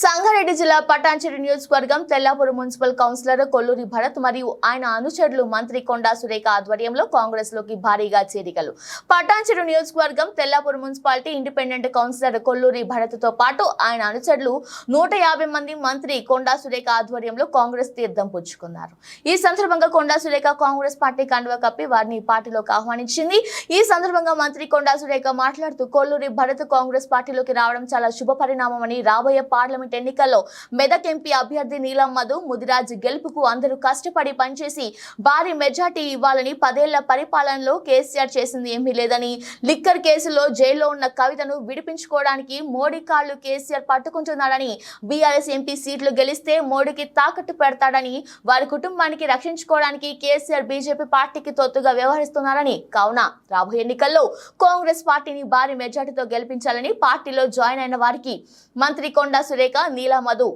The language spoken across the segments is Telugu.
సంగారెడ్డి జిల్లా పటాన్చెరు నియోజకవర్గం తెల్లాపూర్ మున్సిపల్ కౌన్సిలర్ కొల్లూరి భరత్ మరియు ఆయన అనుచరులు మంత్రి కొండా సురేఖ ఆధ్వర్యంలో కాంగ్రెస్లోకి భారీగా చేరికలు. పటాన్చెరు నియోజకవర్గం Tellapur municipality independent councillor Kolluri భరత్తో పాటు ఆయన అనుచరులు నూట యాభై మంది మంత్రి కొండా సురేఖ ఆధ్వర్యంలో కాంగ్రెస్ తీర్థం పుచ్చుకున్నారు. ఈ సందర్భంగా కొండా సురేఖ కాంగ్రెస్ పార్టీ కండువ కప్పి వారిని పార్టీలోకి ఆహ్వానించింది. ఈ సందర్భంగా మంత్రి కొండా సురేఖ మాట్లాడుతూ కొల్లూరి భరత్ కాంగ్రెస్ పార్టీలోకి రావడం చాలా శుభ పరిణామమని రాబోయే పార్లమెంట్ ఎన్నికల్లో మెదక్ ఎంపీ అభ్యర్థి నీలం మధు ముదిరాజ్ గెలుపుకు అందరూ కష్టపడి పనిచేసి భారీ మెజార్టీ ఇవ్వాలని పదేళ్ళ పరిపాలనలో కేసీఆర్ చేసింది ఏమీ లేదని లిక్కర్ కేసులో జైల్లో ఉన్న కవితను విడిపించుకోవడానికి మోడీ కాళ్ళు కేసీఆర్ పట్టుకుంటున్నాడని బీఆర్ఎస్ ఎంపీ సీట్లు గెలిస్తే మోడీకి తాకట్టు పెడతాడని వారి కుటుంబానికి రక్షించుకోవడానికి కేసీఆర్ బీజేపీ పార్టీకి తొత్తుగా వ్యవహరిస్తున్నారని. కావున రాబోయే ఎన్నికల్లో కాంగ్రెస్ పార్టీని భారీ మెజార్టీతో గెలిపించాలని పార్టీలో జాయిన్ అయిన వారికి మంత్రి కొండా సురేఖ నీలా మధు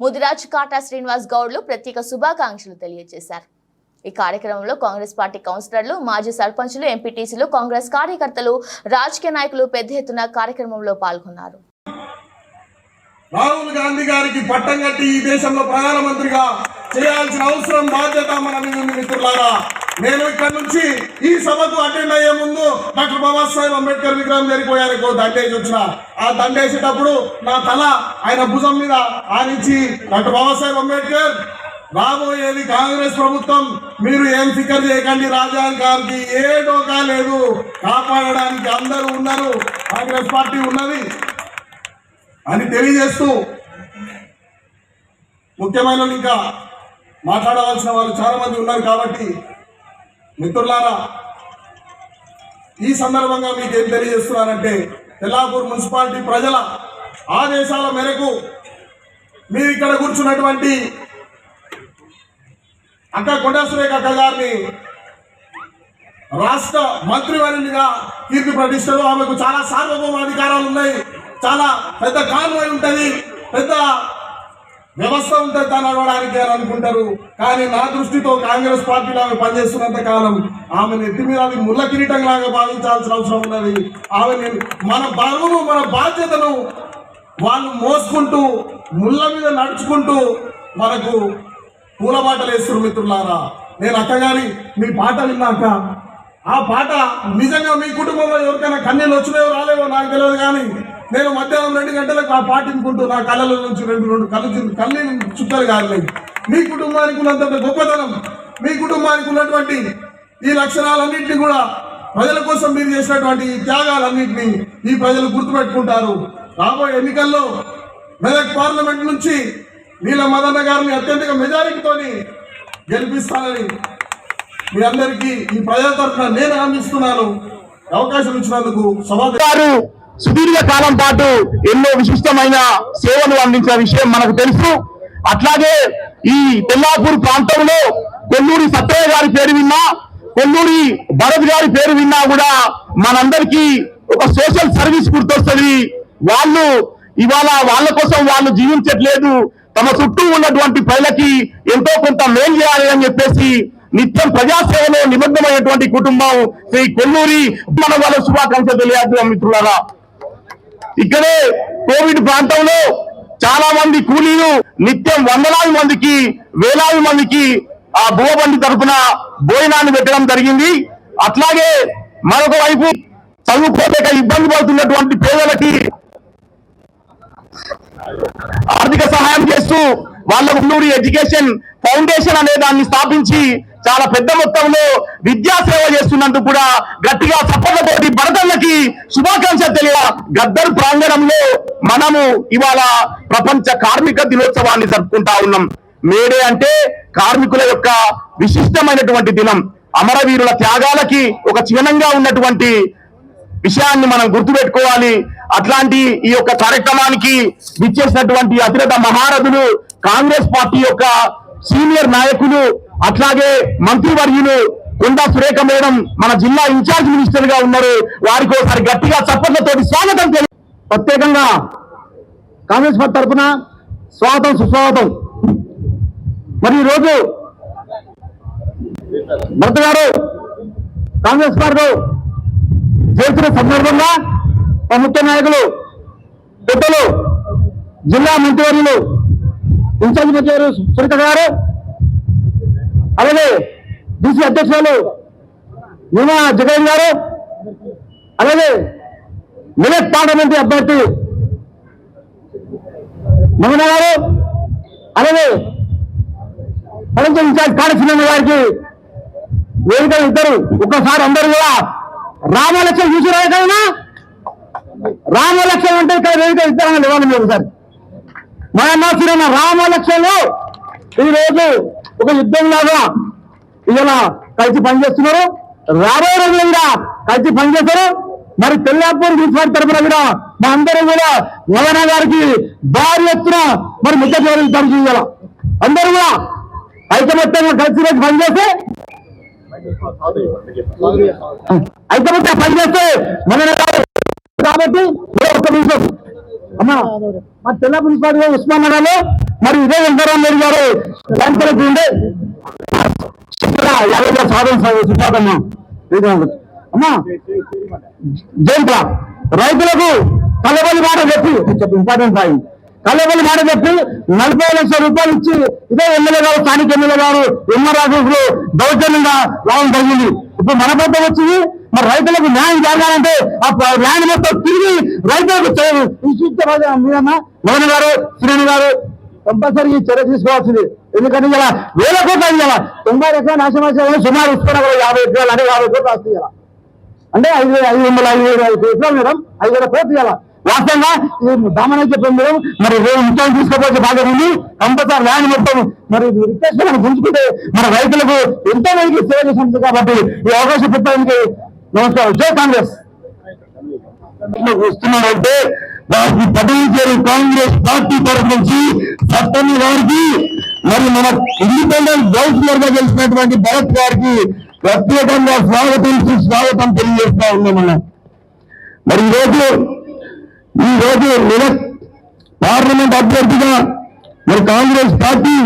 ముదిరాజ్ కాటా శ్రీనివాస్ గౌడ్లు ప్రత్యేక శుభాకాంక్షలు తెలియజేశారు. ఈ కార్యక్రమంలో కాంగ్రెస్ పార్టీ కౌన్సిలర్లు మాజీ సర్పంచ్లు ఎంపీటీసీలు కాంగ్రెస్ కార్యకర్తలు రాజకీయ నాయకులు పెద్ద ఎత్తున కార్యక్రమంలో పాల్గొన్నారు. రాహుల్ గాంధీ గారికి పట్టం కట్టి ఈ దేశంలో ప్రధానమంత్రిగా చేయాల్సిన అవసరం బాధ్యత మన మిత్రులారా. నేను ఇక్కడ నుంచి ఈ సభకు అటెండ్ అయ్యే ముందు డాక్టర్ బాబాసాహెబ్ అంబేద్కర్ విగ్రహం జరిగిపోయారు దండేసి వచ్చిన. ఆ దండేసేటప్పుడు నా తల ఆయన భుజం మీద ఆనించి డాక్టర్ బాబాసాహెబ్ అంబేద్కర్ రాబోయేది కాంగ్రెస్ ప్రభుత్వం మీరు ఏం ఫికర్ చేయకండి రాజాన్ గారికి ఏ డోకా లేదు. కాపాడడానికి అందరూ ఉన్నారు కాంగ్రెస్ పార్టీ ఉన్నది అని తెలియజేస్తూ ముఖ్యమైన ఇంకా మాట్లాడవలసిన వాళ్ళు చాలా మంది ఉన్నారు కాబట్టి మిత్రులారా ఈ సందర్భంగా మీకు ఏం తెలియజేస్తున్నానంటే తెల్లాపూర్ మున్సిపాలిటీ ప్రజల ఆదేశాల మేరకు మీరు ఇక్కడ కూర్చున్నటువంటి అక్క కొండసురేఖ అక్క గారిని రాష్ట్ర మంత్రివర్యునిగా కీర్తి ప్రతిష్టలు ఆమెకు చాలా సార్వభౌమ అధికారాలు ఉన్నాయి చాలా పెద్ద కాన్వాయ్ ఉంటుంది పెద్ద వ్యవస్థ ఉంటుంది నడవడానికి అని అనుకుంటారు. కానీ నా దృష్టితో కాంగ్రెస్ పార్టీలో ఆమె పనిచేస్తున్నంత కాలం ఆమె నెత్తి మీద అది ముళ్ళ కిరీటం లాగా భావించాల్సిన అవసరం ఉన్నది. ఆమె మన బరువును మన బాధ్యతను వాళ్ళు మోసుకుంటూ ముళ్ళ మీద నడుచుకుంటూ మనకు పూల వేస్తున్నారు మిత్రులారా. నేను అక్కగాని మీ పాట విన్నాక ఆ పాట నిజంగా మీ కుటుంబంలో ఎవరికైనా కన్నీళ్ళు వచ్చినాయో రాలేవో నాకు తెలియదు కానీ నేను మధ్యాహ్నం రెండు గంటలకు ఆ పాట వినుకుంటూ నా కళ్ళలో నుంచి రెండు రెండు కళ్ళు కళ్ళు కన్నీళ్ళు చుక్కలు కాలేదు మీ కుటుంబానికి ఉన్నంత గొప్పతనం మీ కుటుంబానికి ఉన్నటువంటి ఈ లక్షణాలన్నింటినీ కూడా ప్రజల కోసం మీరు చేసినటువంటి ఈ త్యాగాలన్నింటినీ ఈ ప్రజలు గుర్తుపెట్టుకుంటారు. రాబోయే ఎన్నికల్లో మెదక్ పార్లమెంట్ నుంచి నీల మదన్న గారిని అత్యంత మెజారిటీతోని గెలిపిస్తానని మీ అందరికీ ఈ ప్రజల తరఫున నేను హామీస్తున్నాను అవకాశం ఇచ్చినందుకు సభ సుదీర్ఘ కాలం పాటు ఎన్నో విశిష్టమైన సేవలు అందించిన విషయం మనకు తెలుసు. అట్లాగే ఈ తెల్లాపూర్ ప్రాంతంలో కొల్లూరి సత్తయ్య గారి పేరు విన్నా కొల్లూరి భరత్ గారి పేరు విన్నా కూడా మనందరికీ ఒక సోషల్ సర్వీస్ గుర్తొస్తుంది. వాళ్ళు ఇవాళ వాళ్ళ కోసం వాళ్ళు జీవించట్లేదు. తమ చుట్టూ ఉన్నటువంటి ప్రజలకి ఎంతో కొంత మేలు చేయాలి అని చెప్పేసి నిత్యం ప్రజాసేవలో నిమగ్నమైనటువంటి కుటుంబం శ్రీ కొల్లూరి. మన వాళ్ళ శుభాకాంక్షలు తెలియదు మిత్రులారా ఇక్కడే కోవిడ్ ప్రాంతంలో చాలా మంది కూలీలు నిత్యం వందలాది మందికి వేలాది మందికి ఆ భూబండి తరపున భోజనాన్ని పెట్టడం జరిగింది. అట్లాగే మరొక వైపు చదువుకోలేక ఇబ్బంది పడుతున్నటువంటి పేదలకి ఆర్థిక సహాయం చేస్తూ వాళ్ళ ఉన్నూరి ఎడ్యుకేషన్ ఫౌండేషన్ అనే దాన్ని స్థాపించి చాలా పెద్ద మొత్తంలో విద్యా సేవ చేస్తున్నందుకు కూడా గట్టిగా చప్పట్లతోటి భరతన్నకి శుభాకాంక్ష తెలియ గద్దర్ ప్రాంగణంలో మనము ఇవాళ ప్రపంచ కార్మిక దినోత్సవాన్ని జరుపుకుంటా ఉన్నాం. మేడే అంటే కార్మికుల యొక్క విశిష్టమైనటువంటి దినం. అమరవీరుల త్యాగాలకి ఒక చిహ్నంగా ఉన్నటువంటి విషయాన్ని మనం గుర్తుపెట్టుకోవాలి. అట్లాంటి ఈ యొక్క కార్యక్రమానికి విచ్చేసినటువంటి అతిరథ మహారథులు కాంగ్రెస్ పార్టీ యొక్క సీనియర్ నాయకులు అట్లాగే మంత్రివర్యులు కొండా సురేఖ మేడం మన జిల్లా ఇన్ఛార్జ్ మినిస్టర్గా ఉన్నారు. వారికి ఒకసారి గట్టిగా చప్పట్లతోటి స్వాగతం తెలియ ప్రత్యేకంగా కాంగ్రెస్ పార్టీ తరఫున స్వాగతం సుస్వాగతం. మరి ఈరోజు భరత గారు కాంగ్రెస్ పార్టీ చేసిన సందర్భంగా మా ముఖ్య నాయకులు పెద్దలు జిల్లా మంత్రివర్యులు ఇన్ఛార్జ్ మంత్రి సురేఖ గారు అలాగే బీసీ అధ్యక్షురాలు మీనా జగన్ గారు అలాగే మిలెట్ పార్లమెంట్ అభ్యర్థి మమన గారు అలాగే ప్రభుత్వం ఇన్ఛార్జ్ కాళేశ్వరం గారికి వేదిక ఇద్దరు. ఒక్కసారి అందరూ కూడా రామలక్ష్యం చూసిరా రాయకైనా రామలక్ష్యం అంటే ఇక్కడ వేదిక ఇద్దరు ఇవ్వాలి మీరు సార్ మా అన్న రామలక్ష్యంలో రోజు ఒక యుద్ధం లాగా ఇలా కలిసి పనిచేస్తున్నారు. రాబోయే రోజులు కూడా కలిసి పనిచేస్తారు. మరి తెల్లాపూర్ మున్సిపాలిటీ తరఫున కూడా మా అందరం కూడా యవన గారికి భారీ ఎత్తున మరి ముద్ద చేయాలి చేయాలి అందరూ కూడా ఐకమత్యంగా కలిసి కలిసి పనిచేస్తే ఐకమత్య పనిచేస్తే మన కాబట్టి ఒక్క నిమిషం. అమ్మా మా తెల్ల మున్సిపాలిటీ ఉస్మాన్లో మరి ఇదే వెంకటరామ్ రెడ్డి గారు పంచలకు ఉండే ఎవరిగా సాధన సుఖాదమ్మా అమ్మా జయంత రైతులకు కలబలి మాట చెప్పి చెప్పు ఇంపార్టెంట్ పాయింట్ కలబలి మాట చెప్పి నలభై లక్షల రూపాయలు ఇచ్చి ఇదే ఎమ్మెల్యే గారు స్థానిక ఎమ్మెల్యే గారు ఎంఆర్ ఆఫీసులు దౌర్జన్యంగా రావడం జరిగింది. ఇప్పుడు మన పెద్ద వచ్చింది మరి రైతులకు న్యాయం జరగాలంటే ఆ ల్యాండ్ మొత్తం తిరిగి రైతులకు చే- ఇచ్చిన మోహన్ గారు శ్రీని గారు కంపల్సరీ ఈ చర్య తీసుకోవాల్సింది. ఎందుకంటే ఇలా వేల కోట్లు అది ఇలా. తొంభై ఎకరాలు నాశనం సుమారు ఇస్తున్నా కూడా యాభై ఎకరాలు అంటే యాభై కోట్లు వస్తాయి ఇలా. అంటే ఐదు వేల ఐదు వందల ఐదు వేల ఐదు ఎకరాలు మేడం ఐదు వేల కోట్లు ఇవ్వాలి వాస్తవంగా ఇది దామని చెప్పాం మేడం. మరి రేపు ఇంట్లో తీసుకోపోతే బాగా ఉంది. కంపల్సరీ ల్యాండ్ మొత్తం మరి రిక్వెస్ట్ మనం గుంజుకుంటే మన రైతులకు ఎంతో మందికి సేవ చేసింది కాబట్టి ఈ అవకాశం పెట్టడానికి నమస్కారం. జై కాంగ్రెస్. వస్తున్నాడంటే వారికి పదవించారు కాంగ్రెస్ పార్టీ తరఫు నుంచి సత్తని వారికి మరి మన ఇండిపెండెంట్ కౌన్సిలర్గా గెలిచినటువంటి భరత్ గారికి ప్రత్యేకంగా స్వాగతం స్వాగతం తెలియజేస్తా ఉన్నాం మరి ఈరోజు ఈ రోజు పార్లమెంట్ అభ్యర్థిగా మరి కాంగ్రెస్ పార్టీ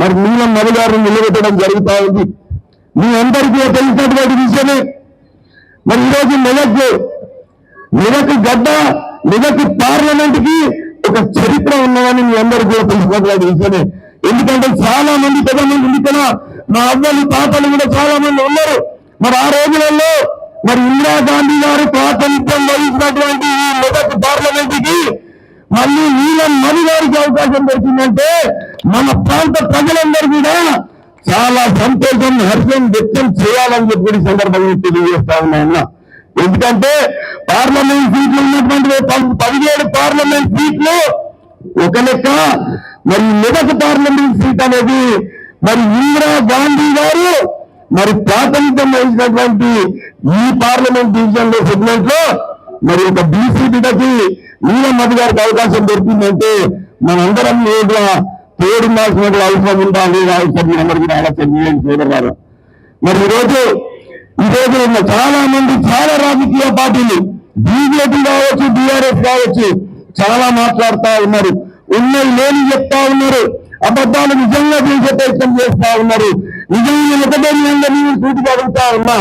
మరి నీలం మధు గారిని నిలబెట్టడం జరుగుతూ ఉంది. మీ అందరికీ తెలిసినటువంటి విషయమే. మరి ఈరోజు మెదక్ మెదక్ గడ్డ మెదక్ పార్లమెంట్కి ఒక చరిత్ర ఉన్నదని మీ అందరికీ కూడా తెలుసుకోవట్లేదు విషయమే ఎందుకంటే చాలా మంది పెద్ద మంది ఉంది కదా. మా అవ్వలు తాతలు కూడా చాలా మంది ఉన్నారు. మరి ఆ రోజులలో మరి ఇందిరాగాంధీ గారు ప్రాతినిధ్యం వహించినటువంటి ఈ మెదక్ పార్లమెంట్కి మళ్ళీ నీలం మణి గారికి అవకాశం దొరికిందంటే మన ప్రాంత ప్రజలందరూ కూడా చాలా సంతోషం హర్షం వ్యక్తం చేయాలని చెప్పి సందర్భంగా తెలియజేస్తా ఉన్నాయన్న ఎందుకంటే పార్లమెంట్ సీట్లు ఉన్న ఒక లెక్క మరి మెదక్ పార్లమెంట్ సీట్ అనేది మరి ఇందిరా గాంధీ గారు మరి ప్రాతినిధ్యం వహించినటువంటి ఈ పార్లమెంట్ డివిజన్లో సెగ్మెంట్లో మరి ఒక బీసీ బిడ్డకి నీలం మధు గారికి అవకాశం దొరికిందంటే మనందరం కూడా తోడుండాల్సిన అవసరం ఉందా లేదా అవసరం మీ అందరికీ ఆలోచన చేయండి సోదరు మరి ఈరోజు ఈ ఉన్న చాలా మంది చాలా రాజకీయ పార్టీలు బీజేపీ కావచ్చు బీఆర్ఎస్ కావచ్చు చాలా మాట్లాడుతూ ఉన్నారు. ఉన్నాయి లేని చెప్తా ఉన్నారు. అబద్ధాలు నిజంగా చేసే ప్రయత్నం చేస్తా ఉన్నారు. నిజంగా ఒకటే మీ అందరినీ నేను ఉన్నా.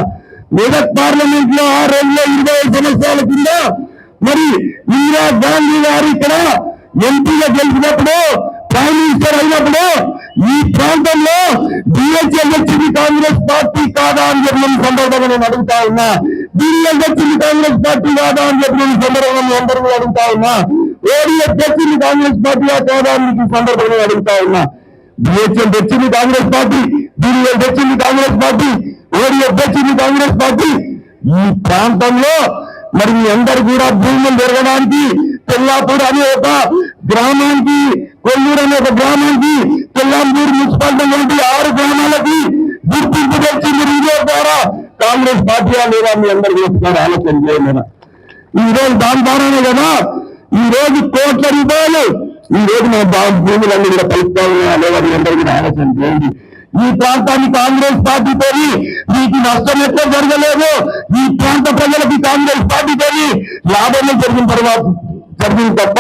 మెదక్ పార్లమెంట్లో ఆ రోజులో ఇరవై సంవత్సరాల కింద మరి ఇందిరా గాంధీ గారు ఇక్కడ ఎంపీగా గెలిచినప్పుడు ప్రైమ్ మినిస్టర్ అయినప్పుడు ఈ ప్రాంతంలో డిఎస్ఎల్ వచ్చింది కాంగ్రెస్ పార్టీ కాదా అని చెప్పిన సందర్భంగా నేను అడుగుతా ఉన్నా. డిఎల్ వచ్చింది కాంగ్రెస్ పార్టీ కాదా అని చెప్పిన సందర్భంగా అందరూ అడుగుతా ఉన్నా. ఓడిఎస్ తెచ్చింది కాంగ్రెస్ పార్టీ కాదా అని సందర్భంగా అడుగుతా ఉన్నా. బిహెచ్ఎం తెచ్చింది కాంగ్రెస్ పార్టీ బీడీఎల్ తెచ్చింది కాంగ్రెస్ పార్టీ ఓడిఎస్ తెచ్చింది కాంగ్రెస్ పార్టీ. ఈ ప్రాంతంలో మరి మీ అందరు కూడా భూములు జరగడానికి తెల్లాపూర్ అనే ఒక గ్రామానికి కొల్లూరు అనే ఒక గ్రామానికి తెల్లాపూర్ మున్సిపాలిటీ వంటి ఆరు గ్రామాలకి గుర్తింపు తెచ్చింది రీడియో ద్వారా. కాంగ్రెస్ పార్టీ లేదా మీ అందరికీ ఒకసారి ఆలోచన చేయలేదా ఈ రోజు దాని ద్వారానే కదా ఈ రోజు కోట్ల రూపాయలు. ఈ రోజు మన భూములన్నీ కూడా కలుపుతా ఉన్నాయా లేదా అందరికీ ఆలోచన చేయండి ఈ ప్రాంతాన్ని కాంగ్రెస్ పార్టీతో మీకు నష్టం ఎక్కడ జరగలేదు. ఈ ప్రాంత ప్రజలకి కాంగ్రెస్ పార్టీతో లాభమే జరిగిన తర్వాత జరిగింది తప్ప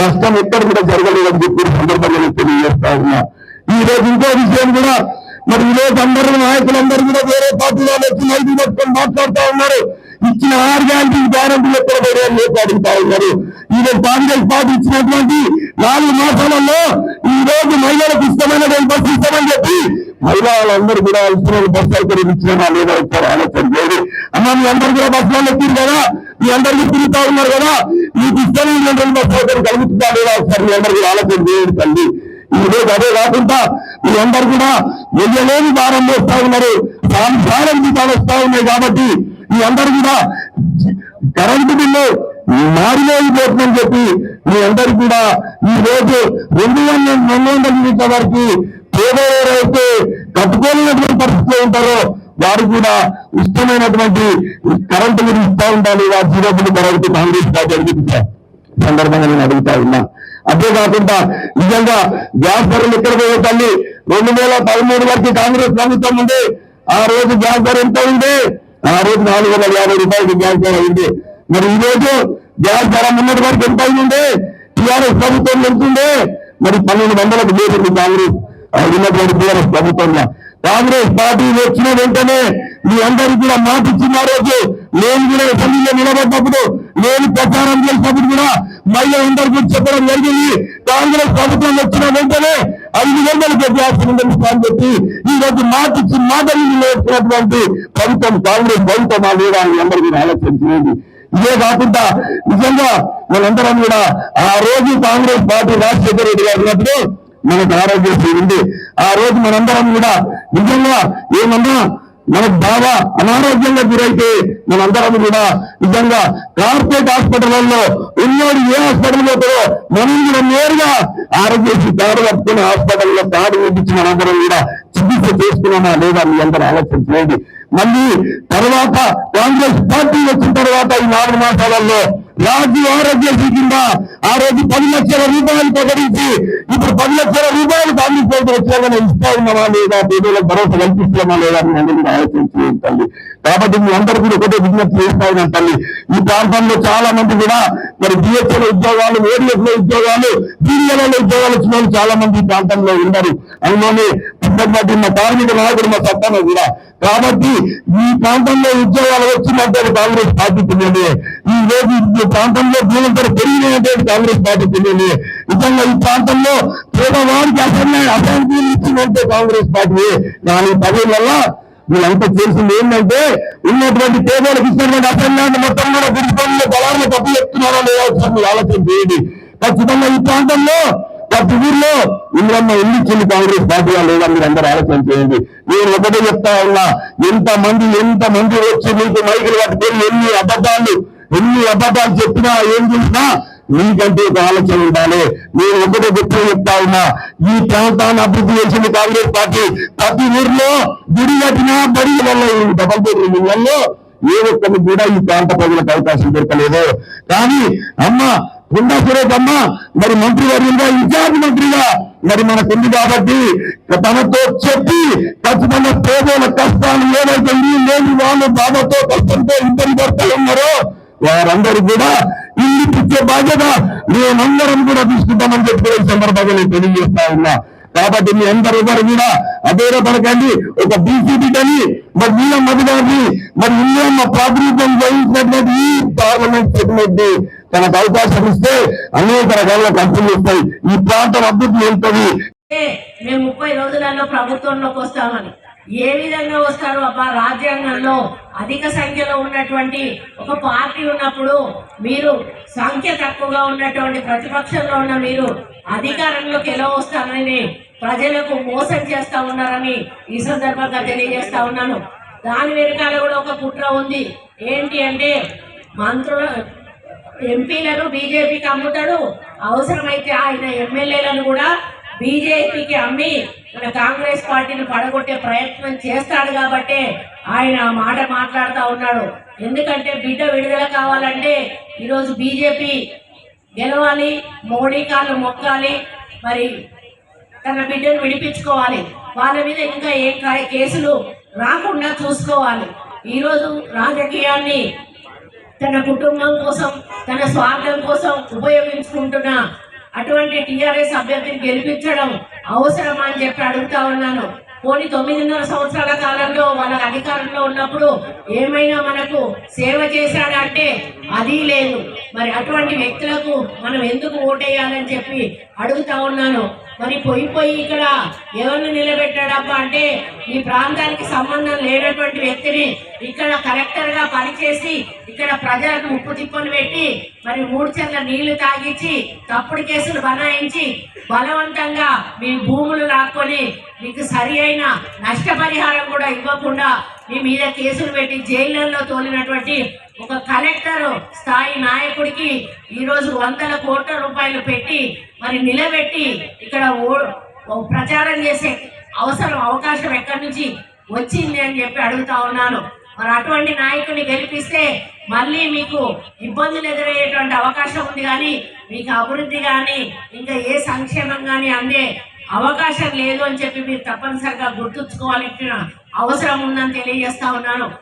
నష్టం ఎక్కడ కూడా జరగలేదని చెప్పి సందర్భంగా తెలియజేస్తా ఉన్నా. ఈ రోజు ఇంకో విషయం కూడా మరి ఈ రోజు అందరూ నాయకులందరూ కూడా వేరే పార్టీ వాళ్ళు వచ్చి మైకి పట్టుకొని మాట్లాడుతూ ఉన్నారు. ఇచ్చిన ఆరు గ్యారంటీ గ్యారంటీ ఎక్కడ పోయారు రేపు అడుగుతా ఉన్నారు. ఈ కాంగ్రెస్ పార్టీ ఇచ్చినటువంటి నాలుగు మాసాలలో ఈ రోజు మహిళలకు ఇష్టమైనటువంటి బస్సు ఇస్తామని చెప్పి మహిళలందరూ కూడా ఇస్తున్న బస్సు సౌకర్యం ఇచ్చినా లేదా ఇస్తారు ఆలోచన లేదు. అమ్మ మీ అందరూ కూడా బస్సులో ఎక్కిరు కదా? మీ అందరికీ తిరుగుతా ఉన్నారు కదా? మీకు ఇష్టమైనటువంటి బస్సు సౌకర్యం కలుగుతుందా లేదా ఒకసారి మీ అందరు కూడా ఆలోచన చేయండి తల్లి. ఈ రోజు అదే కాకుండా మీ అందరు కూడా వెళ్ళలేని భారం వేస్తా ఉన్నారు. సాయం జీతాలు వస్తా ఉన్నాయి కాబట్టి మీ అందరు కూడా కరెంటు బిల్లు మారిపోతుందని చెప్పి మీ అందరు కూడా ఈ రోజు రెండు వందల రెండు వందల యూనిట్ల వరకు పేదవారైతే కట్టుకోలేనటువంటి పరిస్థితిలో ఉంటారో వారు కూడా ఇష్టమైనటువంటి కరెంటు బిల్లు ఇస్తా ఉండాలి. వారి జీరో మరొకటి కాంగ్రెస్ పార్టీ అడిగిస్తారు సందర్భంగా నేను అడుగుతా ఉన్నా. అదే కాకుండా నిజంగా గ్యాస్ ధరలు ఎక్కడ పోయే తల్లి? రెండు వేల పదమూడు వరకు కాంగ్రెస్ ప్రభుత్వం ఉంది ఆ రోజు గ్యాస్ ధర ఎంత ఉంది ఆ రోజు నాలుగు వందల యాభై రూపాయలకి గ్యాస్ ధర ఉంది మరి ఈ రోజు గ్యాస్ ధర ఉన్నది వరకు ఎంత అయింది? టీఆర్ఎస్ ప్రభుత్వం వెళ్తుండే మరి పన్నెండు వందలకు లేదు కాంగ్రెస్ ఉన్నటువంటి టీఆర్ఎస్ ప్రభుత్వంలో కాంగ్రెస్ పార్టీ వచ్చిన వెంటనే మీ అందరికీ కూడా మాట ఇచ్చిన రోజు నేను కూడా అసెంబ్లీలో నిలబడినప్పుడు నేను ప్రచారం చేసినప్పుడు కూడా మహిళలందరికీ గురించి చెప్పడం జరిగింది. కాంగ్రెస్ ప్రభుత్వం వచ్చిన వెంటనే ఐదు వందలకు గ్యాస్ సిలిండర్ ఇస్తామని చెప్పి ఈ రోజు మాట ఇచ్చి మాట ప్రభుత్వం కాంగ్రెస్ ప్రభుత్వం ఆ లేదా అని అందరూ మీరు ఆలోచన చేయండి ఇదే కాకుండా నిజంగా మనందరం కూడా ఆ రోజు కాంగ్రెస్ పార్టీ రాజశేఖర రెడ్డి గారు ఉన్నప్పుడు మనకు ఆరోగ్యశ్రీ ఉంది. ఆ రోజు మనందరం కూడా నిజంగా ఏమన్నా మనకు బాగా అనారోగ్యంగా గురైతే మనందరం కూడా నిజంగా కార్పొరేట్ హాస్పిటల్లో ఉన్నోడు ఏ హాస్పిటల్ పోతారో మనం కూడా నేరుగా ఆరోగ్యశ్రీ కార్డు కట్టుకుని హాస్పిటల్లో కార్డు వేపించి మనందరం కూడా చికిత్స చేసుకున్నామా లేదా మీ అందరూ ఆలోచన చేయండి మళ్ళీ తర్వాత కాంగ్రెస్ పార్టీ వచ్చిన తర్వాత ఈ నాలుగు మాసాలలో రాజు ఆరోగ్యశ్రీ కింద ఆ రోజు పది లక్షల రూపాయలు ప్రకటించి ఇప్పుడు పది లక్షల రూపాయలు కాంగ్రెస్ పార్టీ ఇస్తా ఉన్నామా లేదా పేదలకు భరోసా కల్పిస్తున్నామా లేదా అని కూడా ఆలోచన తల్లి? కాబట్టి మీ అందరూ కూడా ఒకటే విజ్ఞప్తి చేస్తా తల్లి. ఈ ప్రాంతంలో చాలా మంది కూడా మరి బిహెచ్ఎల్ ఉద్యోగాలు ఏడిఎఫ్లో ఉద్యోగాలు బీడీఎల్ ఉద్యోగాలు వచ్చిన వాళ్ళు చాలా మంది ఈ ప్రాంతంలో ఉన్నారు. అందులోనే పుట్టపట్టి మా కార్మిక నాయకుడు మా సత్తాన కూడా. కాబట్టి ఈ ప్రాంతంలో ఉద్యోగాలు వచ్చినట్టు కాంగ్రెస్ పార్టీ ఈ రోజు ఈ ప్రాంతంలో భూమంతరం పెరిగినట్టు కాంగ్రెస్ పార్టీ తెలియదు. నిజంగా ఈ ప్రాంతంలో పేదవాడికి అసలు అసెంబ్లీ ఇచ్చిందంటే కాంగ్రెస్ పార్టీ. కానీ పదేళ్ళ వీళ్ళంతా చేసింది ఏంటంటే ఉన్నటువంటి పేదలకు ఇచ్చినటువంటి అసెంబ్లీ మొత్తం కూడా గుడిపల్లిలో బలాలను తప్పు చెప్తున్నారో లేదో ఒకసారి మీరు ఆలోచన చేయండి. ఖచ్చితంగా ఈ ప్రాంతంలో ప్రతి ఊర్లో ఇంద్రమ్మ ఎన్ని కాంగ్రెస్ పార్టీగా లేదా మీరు అందరూ ఆలోచన చేయండి. నేను ఒకటే చెప్తా ఉన్నా ఎంత మంది ఎంత మంది వచ్చి మీకు మైకులు పట్టుకొని ఎన్ని అబద్ధాలు ఎన్ని అబద్ధాలు చెప్పినా ఏం చేసినా నీకంటే ఒక ఆలోచన ఉండాలి. నేను ఒకటే గొప్ప చెప్తా ఉన్నా ఈ ప్రాంతాన్ని అభివృద్ధి చేసింది కాంగ్రెస్ పార్టీ. ప్రతి ఊర్లో గుడి కట్టిన బడి వల్ల డబల్ బెడ్రూమ్ ఇళ్ళలో ఏ ఒక్కరు కూడా ఈ ప్రాంత ప్రజలకు అవకాశం దొరకలేదు. కానీ అమ్మ గుండా సురేష్ అమ్మ మరి మంత్రివర్యులుగా ఇన్ఛార్జ్ మంత్రిగా? మరి మనకుంది కాబట్టి తనతో చెప్పి ఖచ్చితంగా పేదల కష్టాలు ఏదైతే లేని వాళ్ళు బాధతో కష్టంతో ఇద్దరు భర్తలు ఉన్నారో వారందరూ కూడా ఇల్లు పుట్టే బాధ్యత మేమందరం కూడా తీసుకుంటామని చెప్పి ఈ సందర్భంగా నేను తెలియజేస్తా ఉన్నా. కాబట్టి మీ అందరూ ఎవరు కూడా అధైర్యపడకండి ఒక బీసీ బిడ్డని మరి నీళ్ళ మధుగారిని మరి ఇల్లేమ్మ ప్రాతినిధ్యం వహించినటువంటి ఈ పార్లమెంట్ సెగ్మెంట్ తనకు అవకాశం ఇస్తే అనేక రకాల కంపెనీలు వస్తాయి. ఈ ప్రాంతం అభివృద్ధి ఏంటది మేము ముప్పై రోజులలో ప్రభుత్వంలోకి వస్తామని. ఏ విధంగా వస్తారు అబ్బా రాజ్యాంగంలో అధిక సంఖ్యలో ఉన్నటువంటి ఒక పార్టీ ఉన్నప్పుడు మీరు సంఖ్య తక్కువగా ఉన్నటువంటి ప్రతిపక్షంలో ఉన్న మీరు అధికారంలోకి ఎలా వస్తారని ప్రజలకు మోసం చేస్తా ఉన్నారని ఈ సందర్భంగా తెలియజేస్తా ఉన్నాను. దాని వెనకాల కూడా ఒక కుట్ర ఉంది. ఏంటి అంటే మంత్రుల ఎంపీలను బీజేపీకి అమ్ముతాడు. అవసరమైతే ఆయన ఎమ్మెల్యేలను కూడా బీజేపీకి అమ్మి మన కాంగ్రెస్ పార్టీని పడగొట్టే ప్రయత్నం చేస్తాడు కాబట్టే ఆయన మాట మాట్లాడుతూ ఉన్నాడు. ఎందుకంటే బిడ్డ విడుదల కావాలంటే ఈరోజు బీజేపీ గెలవాలి మోడీ కాళ్ళు మొక్కాలి మరి తన బిడ్డను విడిపించుకోవాలి. వాళ్ళ మీద ఇంకా ఏ కేసులు రాకుండా చూసుకోవాలి. ఈరోజు రాజకీయాన్ని తన కుటుంబం కోసం తన స్వార్థం కోసం ఉపయోగించుకుంటున్న అటువంటి టిఆర్ఎస్ అభ్యర్థిని గెలిపించడం అవసరమా అని చెప్పి అడుగుతా ఉన్నాను. పోనీ తొమ్మిదిన్నర సంవత్సరాల కాలంలో వాళ్ళ అధికారంలో ఉన్నప్పుడు ఏమైనా మనకు సేవ చేశాడంటే అది లేదు. మరి అటువంటి వ్యక్తులకు మనం ఎందుకు ఓటేయాలని చెప్పి అడుగుతా ఉన్నాను. మరి పోయి పోయి ఇక్కడ ఎవరిని నిలబెట్టాడప్ప అంటే ఈ ప్రాంతానికి సంబంధం లేనటువంటి వ్యక్తిని ఇక్కడ కలెక్టర్గా పనిచేసి ఇక్కడ ప్రజలకు ఉప్పు తిప్పలు పెట్టి మరి మూడు చెట్ల నీళ్ళు తాగించి తప్పుడు కేసులు బనాయించి బలవంతంగా మీ భూములు లాక్కొని మీకు సరి అయిన నష్టపరిహారం కూడా ఇవ్వకుండా మీ మీద కేసులు పెట్టి జైళ్ళల్లో తోలినటువంటి ఒక కలెక్టర్ స్థాయి నాయకుడికి ఈరోజు వందల కోట్ల రూపాయలు పెట్టి మరి నిలబెట్టి ఇక్కడ ఓ- ప్రచారం చేసే అవసరం అవకాశం ఎక్కడి నుంచి వచ్చింది అని చెప్పి అడుగుతా ఉన్నాను. మరి అటువంటి నాయకుడిని గెలిపిస్తే మళ్ళీ మీకు ఇబ్బందులు ఎదురయ్యేటువంటి అవకాశం ఉంది కానీ మీకు అభివృద్ధి కానీ ఇంకా ఏ సంక్షేమం కానీ అందే అవకాశం లేదు అని చెప్పి మీరు తప్పనిసరిగా గుర్తుంచుకోవాల్సిన అవసరం ఉందని తెలియజేస్తా ఉన్నాను.